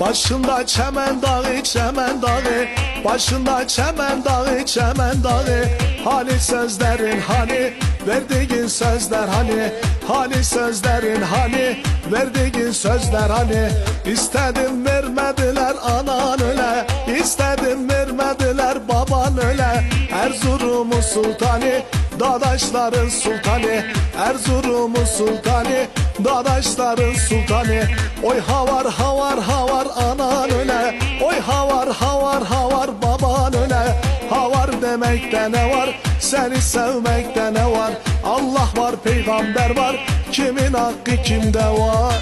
Başında çemen dağı çemen dağı. Başında çemen dağı çemen dağı. Hani sözlerin hani Verdiğin sözler hani. Hani sözlerin hani Verdiğin sözler hani. İstedim vermediler anan öyle İstedim vermediler baban öyle Erzurum'un sultanı Dadaşların sultanı Erzurum'un sultanı Dadaşların sultanı. Oy havar havar havar anan öyle Oy havar havar havar baban öyle Havar demekte ne var? Seni sevmekte ne var? Allah var peygamber var. Kimin hakkı kimde var?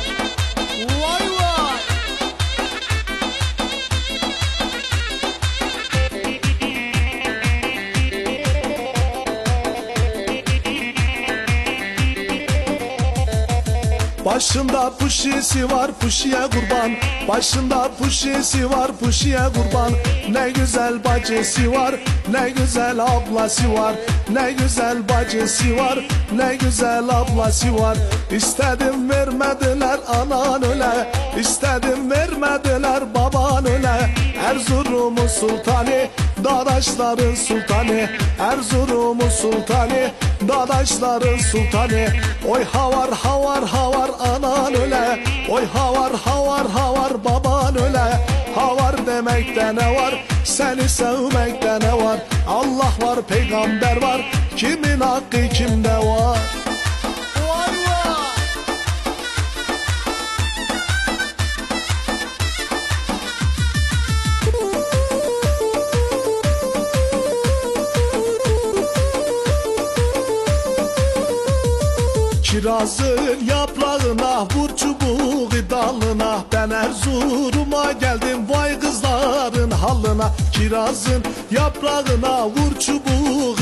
Vay Başında puşisi var puşiye kurban. Başında puşisi var puşiye kurban. Ne güzel bacısı var Ne güzel ablası var. Ne güzel bacısı var Ne güzel ablası var. İstedim vermediler anan öyle İstedim vermediler baban öyle Erzurum'un sultanı Dadaşların sultanı Erzurum'un sultanı Dadaşların sultanı Oy havar havar havar anan öyle Oy havar havar havar baban öyle Havar demekte ne var? Seni sevmekte ne var? Allah var peygamber var. Kimin hakkı kimde var Kirazın yaprağına vur çubuğu dalına Ben Erzurum'a geldim vay kızların halına. Kirazın yaprağına vur çubuğu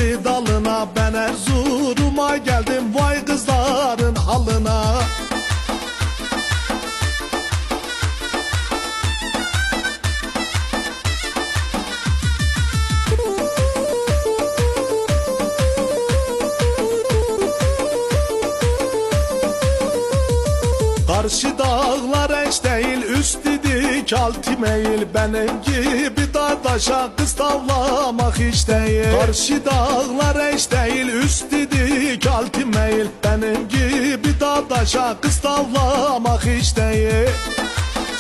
Karşı dağlar eş değil üstü dik altı meyil Benim gibi dadaşa kız tavlamak hiç değil. Karşı dağlar eş değil üstü dik altı meyil Benim gibi dadaşa kız tavlamak hiç değil.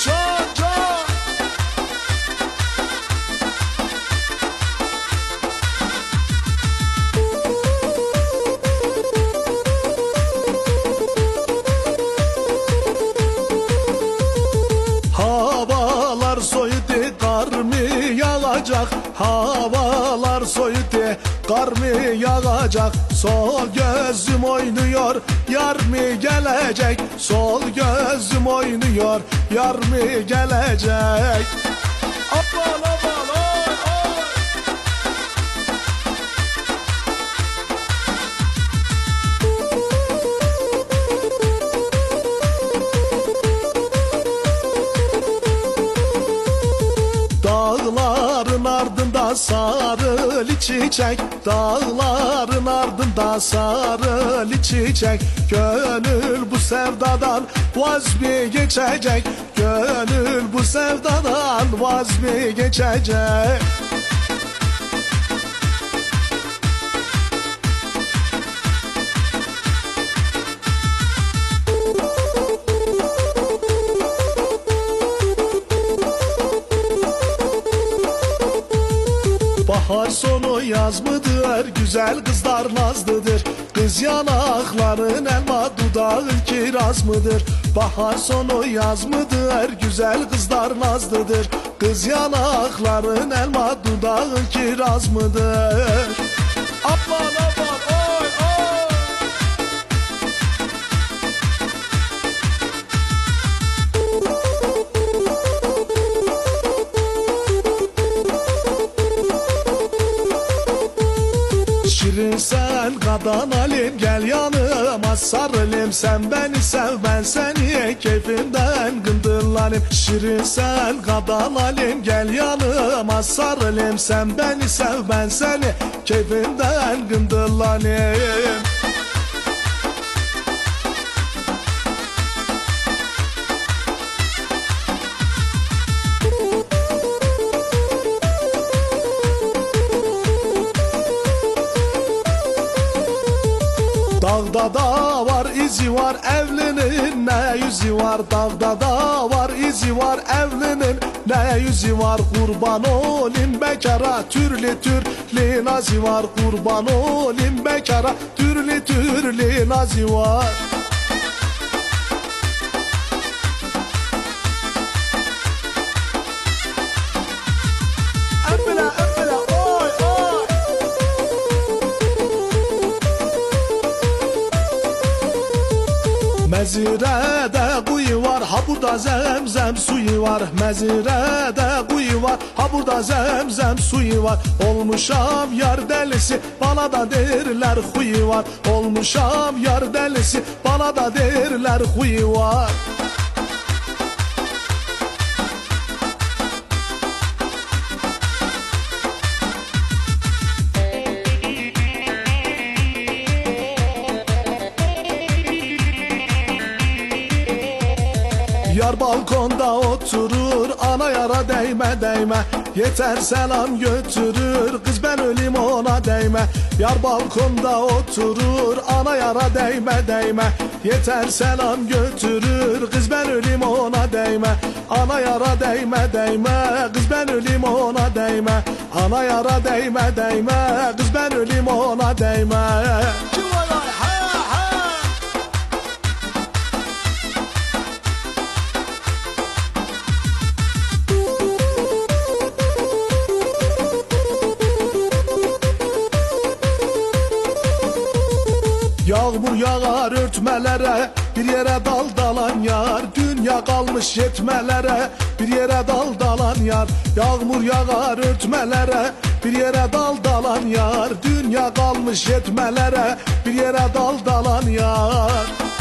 Çok çok yağacak Havalar soydu kar mı yağacak? Sol gözüm oynuyor yar mı gelecek? Sol gözüm oynuyor yar mı gelecek Dağların ardında sarılı çiçek. Dağların ardında sarılı çiçek. Gönül bu sevdadan vaz mı geçecek? Gönül bu sevdadan vaz Bahar sonu yaz mıdır? Güzel kızlar nazlıdır. Kız yanakların elma dudağın kiraz mıdır? Bahar sonu yaz mıdır? Güzel kızlar nazlıdır. Kız yanakların elma dudağın kiraz mıdır? Aman aman sen kadan alim gel yanıma sarılayım. Sen beni sev ben seni keyfinden gındırlanayım Şirin sen kadan alim gel yanıma sarılayım. Sen beni sev ben seni keyfinden gındırlanayım da var izi var evlinin ne yüzü var? Dağda da var izi var evlinin ne yüzü var? Kurban olayım bekara türlü türlü nazi var. Kurban olayım bekara türlü türlü nazi var Mezirede kuyu var ha burada zemzem suyu var. Mezirede kuyu var ha burada zemzem suyu var. Olmuşam yar delisi bana da derler huyu var. Olmuşam yar delisi bana da derler huyu var Yar balkonda oturur ana yara değme değme. Yeter selam götürür kız ben ölüm ona değme. Yar balkonda oturur ana yara değme değme. Yeter selam götürür kız ben ölüm ona değme. Ana yara değme değme kız ben ölüm ona değme. Ana yara değme değme kız Yağmur yağar örtmelere Bir yere dal dalan yar. Dünya kalmış yetmelere Bir yere dal dalan yar. Yağmur yağar örtmelere Bir yere dal dalan yar. Dünya kalmış yetmelere Bir yere dal dalan yar